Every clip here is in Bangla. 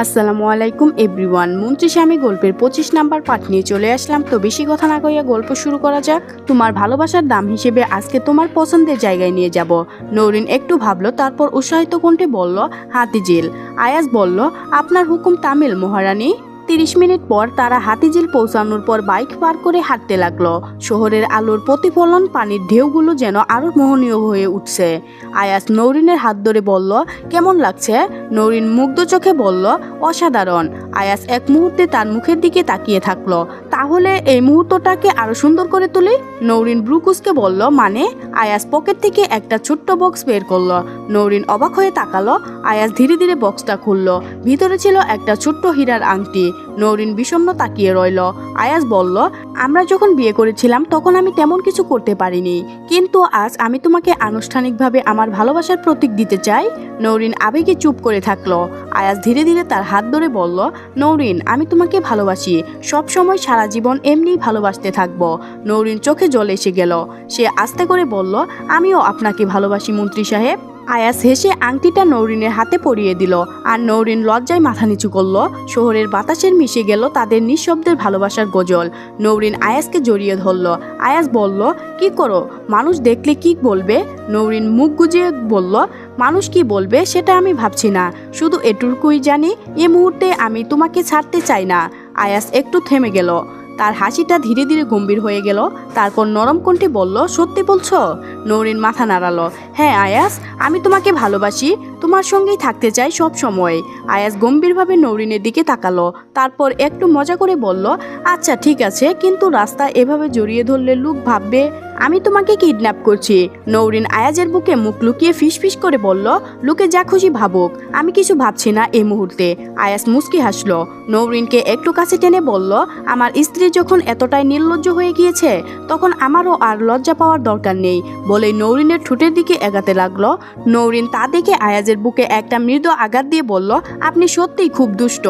আসসালামু আলাইকুম, এভরিওয়ান। মন্ত্রী স্বামী গল্পের পঁচিশ নাম্বার পাঠ নিয়ে চলে আসলাম। তো বেশি কথা না কইয়া গল্প শুরু করা যাক। তোমার ভালোবাসার দাম হিসেবে আজকে তোমার পছন্দের জায়গায় নিয়ে যাব। নৌরিন একটু ভাবলো, তারপর উৎসাহিত কণ্ঠে বলল হাতিজেল আয়াজ বলল, আপনার হুকুম তামিল মহারানী। তিরিশ মিনিট পর তারা হাতিঝিল পৌঁছানোর পর বাইক পার করে হাঁটতে লাগল। শহরের আলোর প্রতিফলন, পানির ঢেউগুলো যেন আরও মোহনীয় হয়ে উঠছে। আয়াস নৌরিনের হাত ধরে বলল, কেমন লাগছে? নৌরিন মুগ্ধ চোখে বলল, অসাধারণ। আয়াস এক মুহূর্তে তার মুখের দিকে তাকিয়ে থাকল। তাহলে এই মুহূর্তটাকে আরও সুন্দর করে তুলি? নৌরিন ব্রুকুসকে বলল মানে? আয়াস পকেট থেকে একটা ছোট্ট বক্স বের করল। নৌরিন অবাক হয়ে তাকালো। আয়াস ধীরে ধীরে বক্সটা খুললো। ভিতরে ছিল একটা ছোট্ট হীরার আংটি। নৌরিন বিষণ্ণ তাকিয়ে রইল। আয়াস বলল, আমরা যখন বিয়ে করেছিলাম, তখন আমি তেমন কিছু করতে পারিনি। কিন্তু আজ আমি তোমাকে আনুষ্ঠানিকভাবে আমার ভালোবাসার প্রতীক দিতে চাই। নৌরিন আবেগে চুপ করে থাকল। আয়াস ধীরে ধীরে তার হাত ধরে বলল, নৌরিন, আমি তোমাকে ভালোবাসি। সব সময় সারা জীবন এমনিই ভালোবাসতে থাকব। নৌরিন চোখে জল এসে গেল। সে আস্তে করে বলল, আমিও আপনাকে ভালোবাসি, মন্ত্রী সাহেব। আয়াস হেসে আংটিটা নৌরিনের হাতে পরিয়ে দিল আর নৌরিন লজ্জায় মাথা নিচু করল। শহরের বাতাসের মিশে গেল তাদের নিঃশব্দের ভালোবাসার গজল। নৌরিন আয়াসকে জড়িয়ে ধরল। আয়াস বলল, কি করো? মানুষ দেখলে কি বলবে? নৌরিন মুখ গুজিয়ে বলল, মানুষ কি বলবে সেটা আমি ভাবছি না। শুধু এটুকুই জানি, এ মুহূর্তে আমি তোমাকে ছাড়তে চাই না। আয়াস একটু থেমে গেল। তার হাসিটা ধীরে ধীরে গম্ভীর হয়ে গেল। তারপর নরম কণ্ঠে বলল, সত্যি বলছো? নৌরিন মাথা নাড়ালো হ্যাঁ আয়াস, আমি তোমাকে ভালোবাসি। তোমার সঙ্গেই থাকতে চাই সব সময়। আয়াস গম্ভীরভাবে নৌরিনের দিকে তাকালো, তারপর একটু মজা করে বলল আচ্ছা ঠিক আছে, কিন্তু রাস্তা এভাবে জড়িয়ে ধরলে লোক ভাববে, আমি তোমাকে কিডন্যাপ করছি। নৌরিন আয়াজের বুকে মুখ লুকিয়ে ফিসফিস করে বলল, লোকে যা খুশি ভাবুক, আমি কিছু ভাবছি না এই মুহূর্তে। আয়াস মুস্কি হাসলো। নৌরিনকে একটু কাছে টেনে বলল, আমার স্ত্রী যখন এতটাই নির্লজ্জ হয়ে গিয়েছে, তখন আমারও আর লজ্জা পাওয়ার দরকার নেই। বলে নৌরিনের ঠোঁটের দিকে এগাতে লাগল। নৌরিন তা দেখে আয়াজের বুকে একটা মৃদু আঘাত দিয়ে বলল, আপনি সত্যিই খুব দুষ্ট।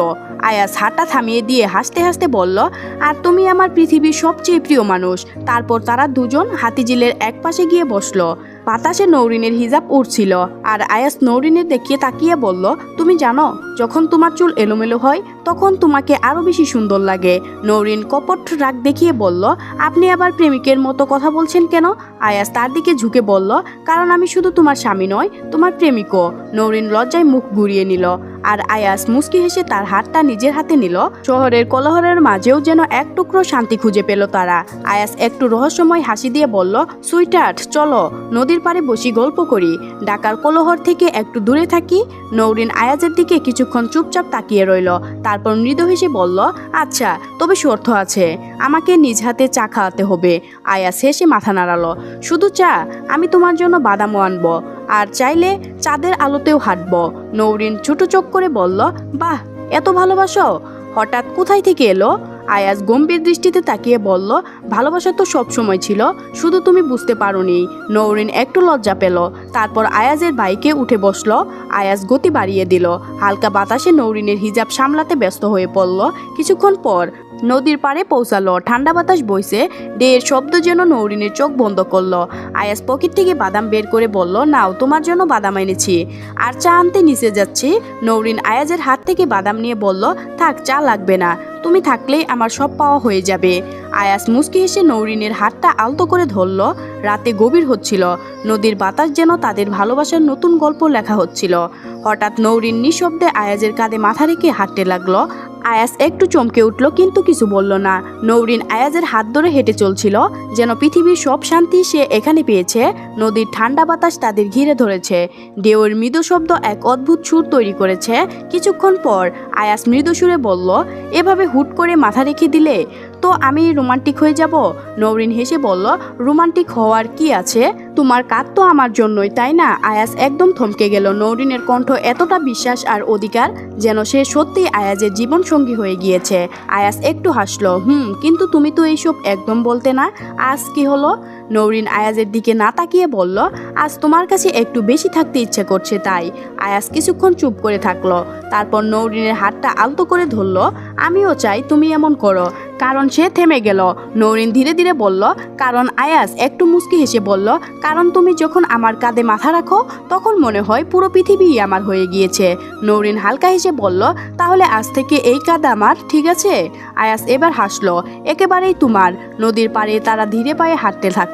আয়াজ হাঁটা থামিয়ে দিয়ে হাসতে হাসতে বলল, আর তুমি আমার পৃথিবীর সবচেয়ে প্রিয় মানুষ। তারপর তারা দুজন হাতিঝিলের এক পাশে গিয়ে বসল। বাতাসে নৌরিনের হিজাব উড়ছিল, আর আয়াস নৌরিনের দেখিয়ে তাকিয়ে বলল, তুমি জানো, যখন তোমার চুল এলোমেলো হয়, তখন তোমাকে আরও বেশি সুন্দর লাগে। নৌরিন কপট রাগ দেখিয়ে বলল, আপনি আবার প্রেমিকের মতো কথা বলছেন কেন? আয়াস তার দিকে ঝুঁকে বলল, কারণ আমি শুধু তোমার স্বামী নয়, তোমার প্রেমিকও। নৌরিন লজ্জায় মুখ ঘুরিয়ে নিল। আর আয়াস মুস্কি হেসে তার হাতটা নিজের হাতে নিল। শহরের কোলাহলের মাঝেও যেন এক টুকরো শান্তি খুঁজে পেল তারা। আয়াস একটু রহস্যময় হাসি দিয়ে বলল সুইটার্ট চলো, নদীর পাড়ে বসি গল্প করি। ঢাকার কোলাহর থেকে একটু দূরে থাকি। নৌরিন আয়াজের দিকে কিছুক্ষণ চুপচাপ তাকিয়ে রইল। তারপর মৃদু হেসে বলল আচ্ছা তবে শর্ত আছে। আমাকে নিজ হাতে চা খাওয়াতে হবে। আয়াস হেসে মাথা নাড়ালো, শুধু চা? আমি তোমার জন্য বাদামও আনব। আর চাইলে চাঁদের আলোতেও হাঁটবো। নৌরিন ছোট চোখ করে বলল, বাহ, এত ভালোবাসো? হঠাৎ কোথায় থেকে এলো? আয়াজ গম্ভীর দৃষ্টিতে তাকিয়ে বলল, ভালোবাসা তো সব সময় ছিল, শুধু তুমি বুঝতে পারোনি। নৌরিন একটু লজ্জা পেল। তারপর আয়াজের বাইকে উঠে বসল। আয়াজ গতি বাড়িয়ে দিল। হালকা বাতাসে নৌরিনের হিজাব সামলাতে ব্যস্ত হয়ে পড়ল। কিছুক্ষণ পর নদীর পাড়ে পৌঁছালো। ঠান্ডা বাতাস বইছে ডের শব্দ যেন নৌরিনের চোখ বন্ধ করল। আয়াস পকেট থেকে বাদাম বের করে বলল, নাও, তোমার জন্য বাদাম এনেছি। আর চা আনতে নিচে যাচ্ছি। নৌরিন আয়াজের হাত থেকে বাদাম নিয়ে বলল, থাক, চা লাগবে না। তুমি থাকলেই আমার সব পাওয়া হয়ে যাবে। আয়াস মুচকি হেসে নৌরিনের হাতটা আলতো করে ধরল। রাতে গভীর হচ্ছিল। নদীর বাতাস যেন তাদের ভালোবাসার নতুন গল্প লেখা হচ্ছিল। হঠাৎ নৌরিন নিঃশব্দে আয়াজের কাঁধে মাথা রেখে হাঁটতে লাগল। আয়াস একটু চমকে উঠল, কিন্তু কিছু বলল না। নৌরিন আয়াজের হাত ধরে হেঁটে চলছিল, যেন পৃথিবীর সব শান্তি সে এখানে পেয়েছে, নদীর ঠান্ডা বাতাস তাদের ঘিরে ধরেছে। ঢেউয়ের মৃদু শব্দ এক অদ্ভুত সুর তৈরি করেছে। কিছুক্ষণ পর আয়াস মৃদু সুরে বলল, এভাবে হুট করে মাথা রেখে দিলে তো আমি রোমান্টিক হয়ে যাব? নৌরিন হেসে বলল, রোমান্টিক হওয়ার কি আছে? তোমার কাজ তো আমার জন্যই, তাই না? আয়াস একদম থমকে গেল। নৌরিনের কণ্ঠ এতটা বিশ্বাস আর অধিকার যেন সে সত্যি আয়াজের জীবন সঙ্গী হয়ে গিয়েছে। আয়াস একটু হাসলো, হুম, কিন্তু তুমি তো এইসব একদম বলতে না। আজ কি হলো? নৌরিন আয়াজের দিকে না তাকিয়ে বলল, আজ তোমার কাছে একটু বেশি থাকতে ইচ্ছে করছে তাই। আয়াস কিছুক্ষণ চুপ করে থাকল। তারপর নৌরিনের হাতটা আলতো করে ধরলো, আমিও চাই তুমি এমন করো। কারণ সে থেমে গেল। নৌরিন ধীরে ধীরে বলল, কারণ আয়াস একটু মুস্কি হেসে বলল, কারণ তুমি যখন আমার কাঁধে মাথা রাখো, তখন মনে হয় পুরো পৃথিবীই আমার হয়ে গিয়েছে। নৌরিন হালকা হেসে বলল, তাহলে আজ থেকে এই কাঁধ আমার, ঠিক আছে? আয়াস এবার হাসলো, একেবারেই তোমার। নদীর পাড়ে তারা ধীরে পায়ে হাঁটতে থাকল।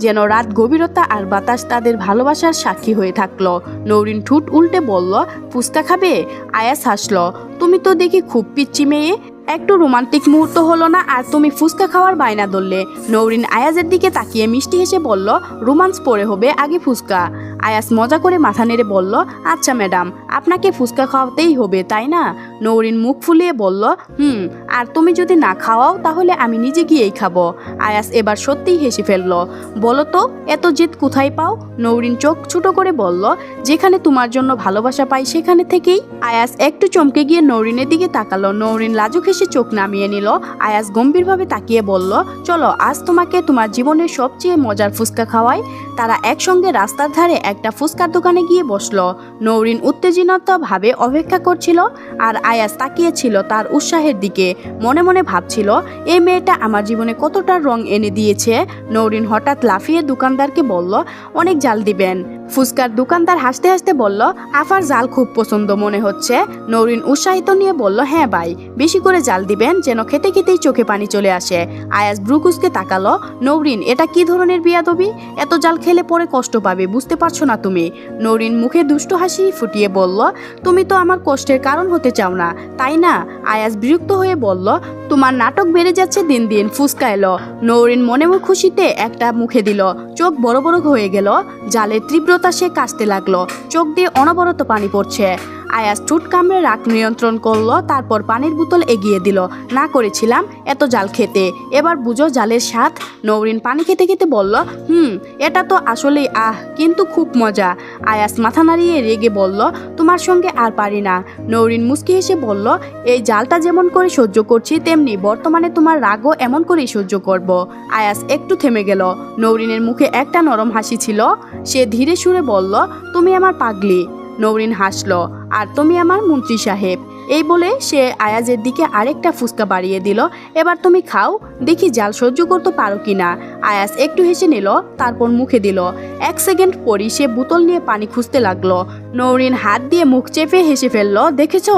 যেন রাত গভীরতা আর বাতাস তাদের ভালোবাসার সাক্ষী হয়ে থাকল। নৌরিন ঠুট উল্টে বলল, ফুচকা খাবে? আয়াস হাসলো, তুমি তো দেখি খুব পিচ্ছি মেয়ে। একটু রোমান্টিক মুহূর্ত হলো না আর তুমি ফুচকা খাওয়ার বায়না ধরলে। নৌরিন আয়াজের দিকে তাকিয়ে মিষ্টি হেসে বলল, রোমান্স পরে হবে, আগে ফুচকা। আয়াস মজা করে মাথা নেড়ে বলল আচ্ছা ম্যাডাম, আপনাকে ফুচকা খাওয়াতেই হবে, তাই না? নৌরিন মুখ ফুলিয়ে বলল, হুম, আর তুমি যদি না খাওয়াও, তাহলে আমি নিজে গিয়েই খাব। আয়াস এবার সত্যিই হেসে ফেলল, বলো তো, এত জেদ কোথায় পাও? নৌরিন চোখ ছোট করে বলল, যেখানে তোমার জন্য ভালোবাসা পাই, সেখানে থেকেই। আয়াস একটু চমকে গিয়ে নৌরিনের দিকে তাকালো। নৌরিন লাজুক হেসে চোখ নামিয়ে নিল। আয়াস গম্ভীরভাবে তাকিয়ে বলল, চলো, আজ তোমাকে তোমার জীবনের সবচেয়ে মজার ফুচকা খাওয়াই। তারা একসঙ্গে রাস্তার ধারে একটা ফুচকার দোকানে গিয়ে বসল। নৌরিন উত্তেজনাতভাবে অপেক্ষা করছিল আর আয়াস তাকিয়েছিল তার উৎসাহের দিকে। মনে মনে ভাবছিল, এই মেয়েটা আমার জীবনে কতটা রং এনে দিয়েছে? নৌরিন হঠাৎ লাফিয়ে দোকানদারকে বলল, অনেক জাল দিবেন। ফুচকার দোকানদার হাসতে হাসতে বলল, আফার জাল খুব পছন্দ মনে হচ্ছে। নৌরিন উৎসাহিত নিয়ে বলল হ্যাঁ ভাই, বেশি করে জাল দিবেন যেন খেতে খেতেই চোখে পানি চলে আসে। আয়াস ব্রুকুসকে তাকালো, নৌরিন, এটা কি ধরনের বিয়াদবি? এত জাল খেলে পরে কষ্ট পাবে, বুঝতে পারছ না তুমি? নরিন মুখে দুষ্ট হাসি ফুটিয়ে বলল, তুমি তো আমার কষ্টের কারণ হতে চাও না, তাই না? আয়াস বিরক্ত হয়ে বলল, তোমার নাটক বেড়ে যাচ্ছে, দিন দিন ফুসকা এলো। নৌরিন মনে মনে খুশিতে একটা মুখে দিল, চোখ বড় বড় হয়ে গেল, জালের তীব্রতা সে কাশতে লাগল, চোখ দিয়ে অনবরত পানি পড়ছে। আয়াস ঠুট কামড়ে রাগ নিয়ন্ত্রণ করল, তারপর পানির বোতল এগিয়ে দিল। না করেছিলাম, এত জাল খেতে। এবার বুঝো জালের স্বাদ। নৌরিন পানি খেতে খেতে বলল, হুম, এটা তো আসলেই আহ, কিন্তু খুব মজা। আয়াস মাথা নাড়িয়ে রেগে বলল, তোমার সঙ্গে আর পারি না। নৌরিন মুস্কি হেসে বলল, এই জালটা যেমন করে সহ্য করছি, তেমনি বর্তমানে তোমার রাগও এমন করেই সহ্য করব। আয়াস একটু থেমে গেল। নৌরিনের মুখে একটা নরম হাসি ছিল। সে ধীরে সুরে বলল, তুমি আমার পাগলি। নৌরিন হাসলো, আর তুমি আমার মন্ত্রী সাহেব। এই বলে সে আয়াজের দিকে আরেকটা ফুচকা বাড়িয়ে দিল। এবার তুমি খাও, দেখি জাল সহ্য করতে পারো কি না আয়াস একটু হেসে নিল, তারপর মুখে দিল। এক সেকেন্ড পরই সে বোতল নিয়ে পানি খুঁজতে লাগল। নৌরিন হাত দিয়ে মুখ চেপে হেসে ফেলল, দেখেছ?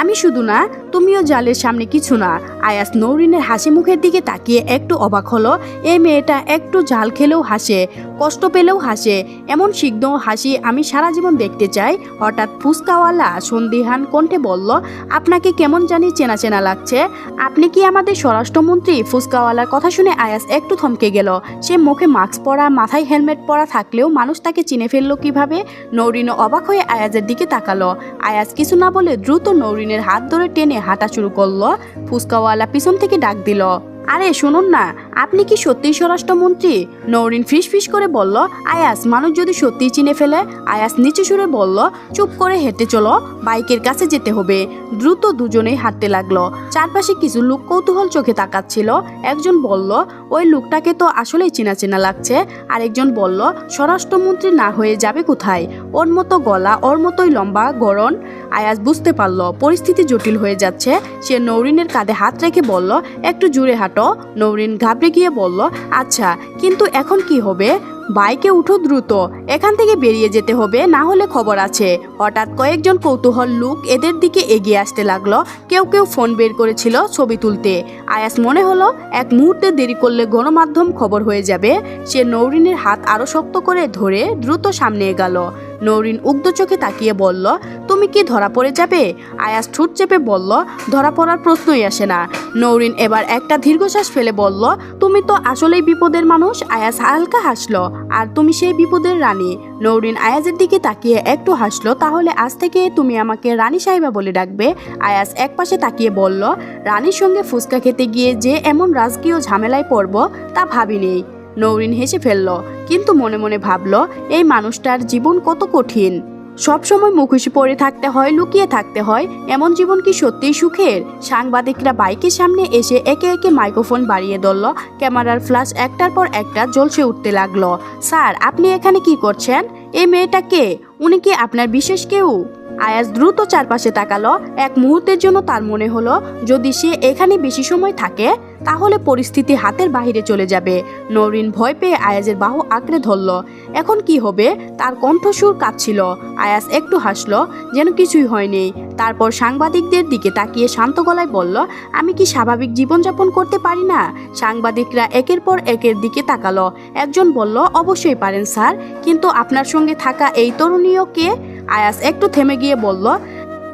আমি শুধু না, তুমিও জালের সামনে কিছু না। আয়াস নৌরিনের হাসি মুখের দিকে তাকিয়ে একটু অবাক হলো এই মেয়েটা একটু জাল খেলেও হাসে, কষ্ট পেলেও হাসে, এমন সিগ্ধ হাসি আমি সারা জীবন দেখতে চাই। হঠাৎ ফুসকাওয়ালা সন্দিহান কণ্ঠে বলল, আপনাকে কেমন জানি চেনা চেনা লাগছে। আপনি কি আমাদের স্বরাষ্ট্রমন্ত্রী? ফুসকাওয়ালার কথা শুনে আয়াস একটু থমকে গেল। সে মুখে মাস্ক পরা, মাথায় হেলমেট পরা থাকলেও মানুষ তাকে চিনে ফেলল কীভাবে? নৌরিনও অবাক হয়ে আয়াজের দিকে তাকালো। আয়াস কিছু না বলে দ্রুত নৌরিনের হাত ধরে টেনে হাঁটা শুরু করল। ফুসকাওয়ালা পিছন থেকে ডাক দিল। আরে, শুনুন না, আপনি কি সত্যিই স্বরাষ্ট্রমন্ত্রী? নৌরিন ফিস ফিস করে বলল, আয়াস, মানুষ যদি সত্যিই চিনে ফেলে, আয়াস নিচু সুরে বলল, চুপ করে হেঁটে চলো, বাইকের কাছে যেতে হবে। দ্রুত দুজনেই হাঁটতে লাগল। চারপাশে কিছু লোক কৌতূহল চোখে তাকাচ্ছিল। একজন বলল, ওই লোকটাকে তো আসলেই চেনা চেনা লাগছে। আরেকজন বলল, স্বরাষ্ট্রমন্ত্রী না হয়ে যাবে কোথায়? ওর মতো গলা, ওর মতোই লম্বা গরণ আয়াজ বুঝতে পারল। পরিস্থিতি জটিল হয়ে যাচ্ছে। সে নৌরিনের কাঁধে হাত রেখে বলল, একটু জুড়ে হাঁটো। নৌরিন ঘাবড়ে গিয়ে বলল আচ্ছা কিন্তু এখন কি হবে? বাইকে উঠো দ্রুত। এখান থেকে বেরিয়ে যেতে হবে, না হলে খবর আছে। হঠাৎ কয়েকজন কৌতূহল লোক এদের দিকে এগিয়ে আসতে লাগল। কেউ কেউ ফোন বের করেছিল ছবি তুলতে। আয়াস মনে হলো, এক মুহূর্তে দেরি করলে গণমাধ্যম খবর হয়ে যাবে। সে নৌরিনের হাত আরও শক্ত করে ধরে দ্রুত সামনে এগাল। নৌরিন উগ্ধ চোখে তাকিয়ে বলল, তুমি কি ধরা পড়ে যাবে? আয়াস ঠুট চেপে বলল, ধরা পড়ার প্রশ্নই আসে না। নৌরিন এবার একটা দীর্ঘশ্বাস ফেলে বলল, তুমি তো আসলেই বিপদের মানুষ? আয়াস হালকা হাসলো আর তুমি সেই বিপদের রানী। নৌরিন আয়াজের দিকে তাকিয়ে একটু হাসলো, তাহলে আজ থেকে তুমি আমাকে রানী সাহেবা বলে ডাকবে। আয়াজ একপাশে তাকিয়ে বলল, রানীর সঙ্গে ফুচকা খেতে গিয়ে যে এমন রাজকীয় ঝামেলায় পড়ব, তা ভাবিনি। নৌরিন হেসে ফেলল, কিন্তু মনে মনে ভাবল, এই মানুষটার জীবন কত কঠিন। সবসময় মুখোশি পরে থাকতে হয়, লুকিয়ে থাকতে হয়। এমন জীবন কি সত্যিই সুখের? সাংবাদিকরা বাইকের সামনে এসে একে একে মাইক্রোফোন বাড়িয়ে ধরল। ক্যামেরার ফ্ল্যাশ একটার পর একটা জ্বলছে উঠতে লাগল। স্যার, আপনি এখানে কি করছেন? এই মেয়েটা কে? উনি কি আপনার বিশেষ কেউ? আয়াস দ্রুত চারপাশে তাকালো। এক মুহূর্তের জন্য তার মনে হলো, যদি সে এখানে বেশি সময় থাকে, তাহলে পরিস্থিতি হাতের বাহিরে চলে যাবে। নরিন ভয় পেয়ে আয়াজের বাহু আঁকড়ে ধরল। এখন কি হবে? তার কণ্ঠসুর কাঁপছিল। আয়াস একটু হাসলো, যেন কিছুই হয়নি। তারপর সাংবাদিকদের দিকে তাকিয়ে শান্ত গলায় বলল, আমি কি স্বাভাবিক জীবনযাপন করতে পারি না? সাংবাদিকরা একের পর একের দিকে তাকালো। একজন বলল, অবশ্যই পারেন, স্যার। কিন্তু আপনার সঙ্গে থাকা এই তরুণীও কে? আয়াস একটু থেমে গিয়ে বলল,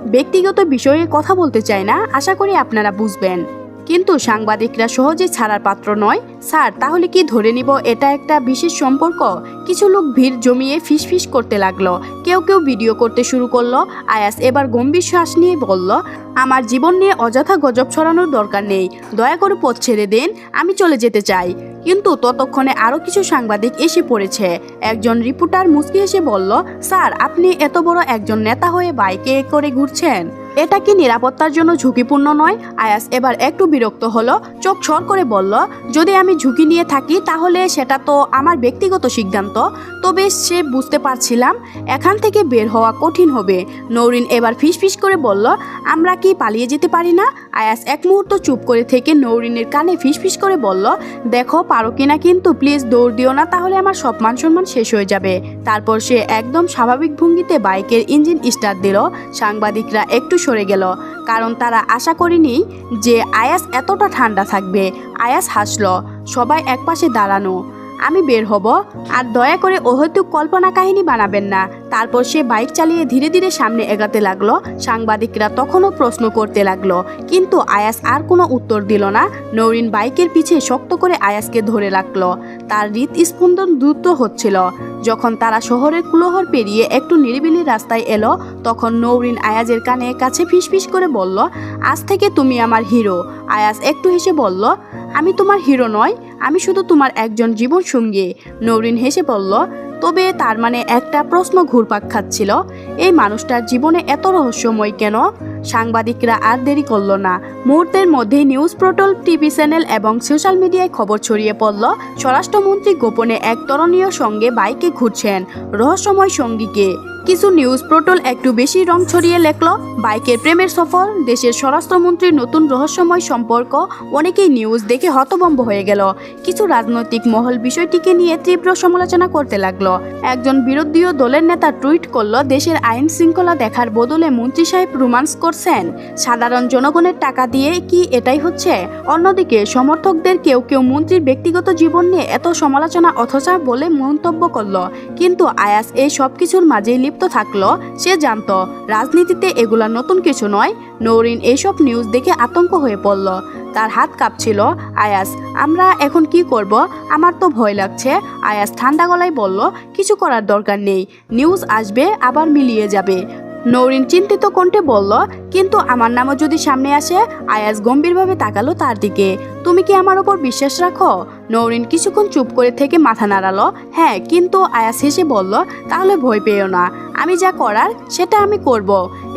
ব্যক্তিগত বিষয়ে কথা বলতে চাই না, আশা করি আপনারা বুঝবেন। কিন্তু সাংবাদিকরা সহজে ছাড়ার পাত্র নয়। স্যার, তাহলে কি ধরে নিব এটা একটা বিশেষ সম্পর্ক? কিছু লোক ভিড় জমিয়ে ফিসফিস করতে লাগল। কেউ কেউ ভিডিও করতে শুরু করল। আয়াস এবার গম্ভীর শ্বাস নিয়ে বলল, আমার জীবন নিয়ে অযথা গজব ছড়ানোর দরকার নেই। দয়া করে পথ ছেড়ে দিন, আমি চলে যেতে চাই। কিন্তু ততক্ষণে আরও কিছু সাংবাদিক এসে পড়েছে। একজন রিপোর্টার মুচকি এসে বলল, স্যার, আপনি এত বড় একজন নেতা হয়ে বাইকে করে ঘুরছেন? এটা কি নিরাপত্তার জন্য ঝুঁকিপূর্ণ নয়? আয়াস এবার একটু বিরক্ত হলো, চোখ ছর করে বলল, যদি আমি ঝুঁকি নিয়ে থাকি, তাহলে সেটা তো আমার ব্যক্তিগত সিদ্ধান্ত। তবে সে বুঝতে পারছিলাম, এখান থেকে বের হওয়া কঠিন হবে। নৌরিন এবার ফিসফিস করে বলল, আমরা কি পালিয়ে যেতে পারি না? আয়াস এক মুহূর্ত চুপ করে থেকে নৌরিনের কানে ফিসফিস করে বলল, দেখো, পারো কিনা কিন্তু প্লিজ দৌড় দিও না, তাহলে আমার সব মান সম্মান শেষ হয়ে যাবে। তারপর সে একদম স্বাভাবিক ভঙ্গিতে বাইকের ইঞ্জিন স্টার্ট দিল। সাংবাদিকরা একটু সরে গেল, কারণ তারা আশা করেনি যে আয়াস এতটা ঠান্ডা থাকবে। আয়াস হাসলো সবাই একপাশে দাঁড়ানো। আমি বের হব। আর দয়া করে অহেতুক কল্পনা কাহিনী বানাবেন না। তারপর সে বাইক চালিয়ে ধীরে ধীরে সামনে এগাতে লাগল। সাংবাদিকরা তখনও প্রশ্ন করতে লাগল, কিন্তু আয়াস আর কোনো উত্তর দিল না। নৌরিন বাইকের পিছে শক্ত করে আয়াসকে ধরে রাখল। তার হৃদস্পন্দন দ্রুত হচ্ছিল। যখন তারা শহরের কুলোহর পেরিয়ে একটু নিরিবিলি রাস্তায় এলো, তখন নৌরিন আয়াজের কানে কাছে ফিসফিস করে বলল, আজ থেকে তুমি আমার হিরো। আয়াস একটু হেসে বলল, আমি তোমার হিরো নয় আমি শুধু তোমার একজন জীবন সঙ্গী নৌরিন হেসে বলল, তবে তার মানে একটা প্রশ্ন ঘুরপাক খাচ্ছিল। এই মানুষটার জীবনে এত রহস্যময় কেন? সাংবাদিকরা আর দেরি করল না। মুহূর্তের মধ্যেই নিউজ পোর্টাল, টিভি চ্যানেল এবং সোশ্যাল মিডিয়ায় খবর ছড়িয়ে পড়ল, স্বরাষ্ট্রমন্ত্রী গোপনে এক তরণীয় সঙ্গে বাইকে ঘুরছেন, রহস্যময় সঙ্গীকে। কিছু নিউজ পোর্টাল একটু বেশি রং ছড়িয়ে লেখল, বাইকের প্রেমের সফর দেশের স্বরাষ্ট্রমন্ত্রীর নতুন রহস্যময় সম্পর্ক, অনেকেই নিউজ দেখে হতভম্ব হয়ে গেল। কিছু রাজনৈতিক মহল বিষয়টিকে নিয়ে তীব্র সমালোচনা করতে লাগল। একজন বিরোধীয় দলের নেতা টুইট করল, দেশের আইন শৃঙ্খলা দেখার বদলে মন্ত্রী সাহেব রোমান্স করছেন। সাধারণ জনগণের টাকা দিয়ে কি এটাই হচ্ছে? অন্যদিকে সমর্থকদের কেউ কেউ মন্ত্রীর ব্যক্তিগত জীবন নিয়ে এত সমালোচনা অথচা বলে মন্তব্য করল। কিন্তু আয়াস এই সব কিছুর মাঝেই লিপ্ত থাকল, সে জানতো, রাজনীতিতে এগুলা নতুন কিছু নয়। নৌরিন এইসব নিউজ দেখে আতঙ্ক হয়ে পড়ল। তার হাত কাঁপছিল, আয়াস, আমরা এখন কি করব? আমার তো ভয় লাগছে। আয়াস ঠান্ডা গলায় বলল, কিছু করার দরকার নেই। নিউজ আসবে, আবার মিলিয়ে যাবে। নৌরিন চিন্তিত কণ্ঠে বলল, কিন্তু আমার নামও যদি সামনে আসে? আয়াস গম্ভীরভাবে তাকালো তার দিকে। তুমি কি আমার ওপর বিশ্বাস রাখো? নৌরিন কিছুক্ষণ চুপ করে থেকে মাথা নাড়ালো। হ্যাঁ কিন্তু আয়াস হেসে বলল, তাহলে ভয় পেও না। আমি যা করার, সেটা আমি করব।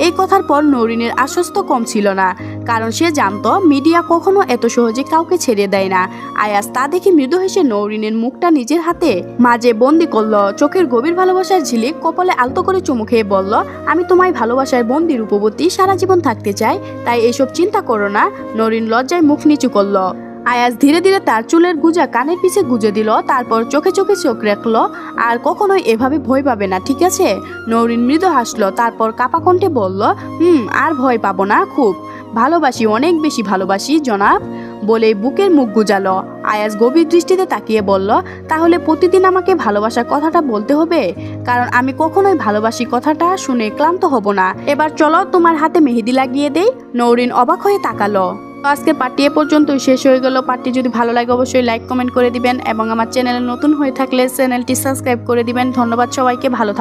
এই কথার পর নৌরিনের আশ্বস্ত কম ছিল না, কারণ সে জানতো মিডিয়া কখনো এত সহজে কাউকে ছেড়ে দেয় না। আয়াস তা দেখে মৃদু হেসে নৌরিনের মুখটা নিজের হাতে মাঝে বন্দি করল। চোখের গভীর ভালোবাসার ঝিলিক কপালে আলতো করে চুমু খেয়ে বলল, আমি তোমায় ভালোবাসার বন্দি রূপবতী সারা জীবন থাকতে চাই, তাই এসব চিন্তা করো না। নরিন লজ্জায় মুখ নিচু করল। আয়াস ধীরে ধীরে তার চুলের গুজা কানের পিছে গুজে দিল, তারপর চোখে চোখে চোখ রাখল। আর কখনোই এভাবে ভয় পাবে না, ঠিক আছে? নৌরিন মৃদু হাসলো, তারপর কাপা কণ্ঠে বলল, হুম, আর ভয় পাবো না, খুব। ভালোবাসি, অনেক বেশি ভালোবাসি, জনাব। বলে বুকের মুখ গুজালো। আয়াস গভীর দৃষ্টিতে তাকিয়ে বলল, তাহলে প্রতিদিন আমাকে ভালোবাসার কথাটা বলতে হবে? কারণ আমি কখনোই ভালোবাসি কথাটা শুনে ক্লান্ত হব না। এবার চলো তোমার হাতে মেহেদি লাগিয়ে দেই। নৌরিন অবাক হয়ে তাকালো। তো আজকে পার্টি এ পর্যন্তই শেষ হয়ে গেল। পার্টি যদি ভালো লাগে অবশ্যই লাইক কমেন্ট করে দিবেন এবং আমার চ্যানেলে নতুন হয়ে থাকলে চ্যানেলটি সাবস্ক্রাইব করে দিবেন। ধন্যবাদ সবাইকে, ভালো